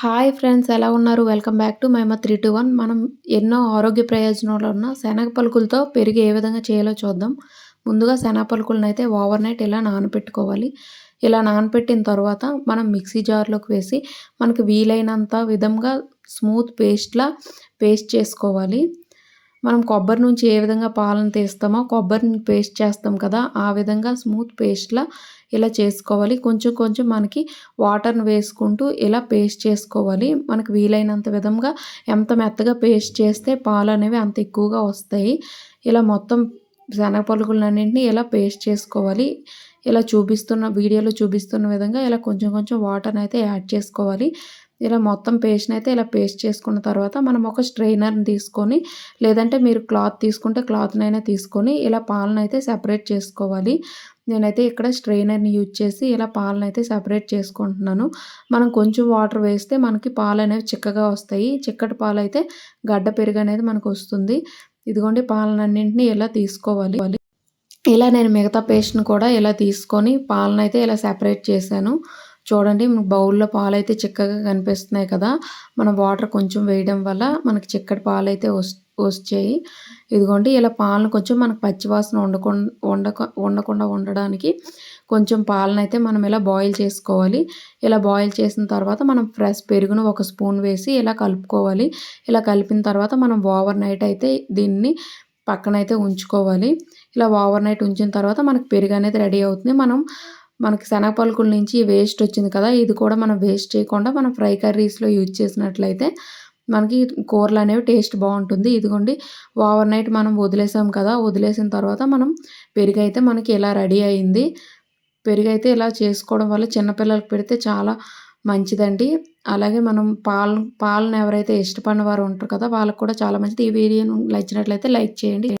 Hi friends ఎలా ఉన్నారు? Welcome back to మైమ త్రీ టూ వన్. మనం ఎన్నో ఆరోగ్య ప్రయోజనాలు ఉన్న శనగ పలుకులతో పెరిగి ఏ విధంగా చేయాలో చూద్దాం. ముందుగా శనగ పలుకులను అయితే ఓవర్ నైట్ ఇలా నానపెట్టుకోవాలి. ఇలా నానపెట్టిన తర్వాత మనం మిక్సీ జార్లోకి వేసి మనకు వీలైనంత విధంగా స్మూత్ పేస్ట్లా పేస్ట్ చేసుకోవాలి. మనం కొబ్బరి నుంచి ఏ విధంగా పాలను తీస్తామో కొబ్బరిని పేస్ట్ చేస్తాం కదా ఆ విధంగా స్మూత్ పేస్ట్లా ఇలా చేసుకోవాలి. కొంచెం కొంచెం మనకి వాటర్ని వేసుకుంటూ ఇలా పేస్ట్ చేసుకోవాలి. మనకు వీలైనంత విధంగా ఎంత మెత్తగా పేస్ట్ చేస్తే పాలు అనేవి అంత ఎక్కువగా వస్తాయి. ఇలా మొత్తం శనగ పలుకులన్నింటినీ ఇలా పేస్ట్ చేసుకోవాలి. ఇలా చూపిస్తున్న వీడియోలో చూపిస్తున్న విధంగా ఇలా కొంచెం కొంచెం వాటర్ని అయితే యాడ్ చేసుకోవాలి. ఇలా మొత్తం పేస్ట్ని అయితే ఇలా పేస్ట్ చేసుకున్న తర్వాత మనం ఒక స్ట్రైనర్ని తీసుకొని లేదంటే మీరు క్లాత్ తీసుకుంటే క్లాత్నైనా తీసుకొని ఇలా పాలను అయితే సెపరేట్ చేసుకోవాలి. నేనైతే ఇక్కడ స్ట్రైనర్ని యూజ్ చేసి ఇలా పాలను అయితే సపరేట్ చేసుకుంటున్నాను. మనం కొంచెం వాటర్ వేస్తే మనకి పాలు అనేవి చిక్కగా వస్తాయి. చిక్కటి పాలు అయితే గడ్డ పెరుగు అనేది మనకు వస్తుంది. ఇదిగోండి పాలనన్నింటినీ ఇలా తీసుకోవాలి. ఇలా నేను మిగతా పేస్ట్ని కూడా ఇలా తీసుకొని పాలను అయితే ఇలా సెపరేట్ చేశాను. చూడండి బౌల్లో పాలు అయితే చిక్కగా కనిపిస్తున్నాయి కదా. మనం వాటర్ కొంచెం వేయడం వల్ల మనకి చిక్కటి పాలు అయితే వచ్చాయి ఇదిగోండి ఇలా పాలను కొంచెం మనకు పచ్చివాసన ఉండకుండా ఉండక వండకుండా ఉండడానికి కొంచెం పాలను అయితే మనం ఇలా బాయిల్ చేసుకోవాలి. ఇలా బాయిల్ చేసిన తర్వాత మనం ఫ్రెష్ పెరుగును ఒక స్పూన్ వేసి ఇలా కలుపుకోవాలి. ఇలా కలిపిన తర్వాత మనం ఓవర్ నైట్ అయితే దీన్ని పక్కనైతే ఉంచుకోవాలి. ఇలా ఓవర్ నైట్ ఉంచిన తర్వాత మనకు పెరుగు అనేది రెడీ అవుతుంది. మనం మనకి శనగపలుకుల నుంచి వేస్ట్ వచ్చింది కదా ఇది కూడా మనం వేస్ట్ చేయకుండా మనం ఫ్రై కర్రీస్లో యూజ్ చేసినట్లయితే మనకి కూరలు అనేవి టేస్ట్ బాగుంటుంది. ఇదిగోండి ఓవర్ నైట్ మనం వదిలేసాం కదా వదిలేసిన తర్వాత మనం పెరుగు అయితే మనకి ఇలా రెడీ అయింది పెరుగు అయితే ఇలా చేసుకోవడం వల్ల చిన్నపిల్లలకు పెడితే చాలా మంచిదండి. అలాగే మనం పాలు పాలను ఎవరైతే ఇష్టపడిన వారు ఉంటారు కదా వాళ్ళకు కూడా చాలా మంచిది. ఈ వీడియోను నచ్చినట్లయితే లైక్ చేయండి.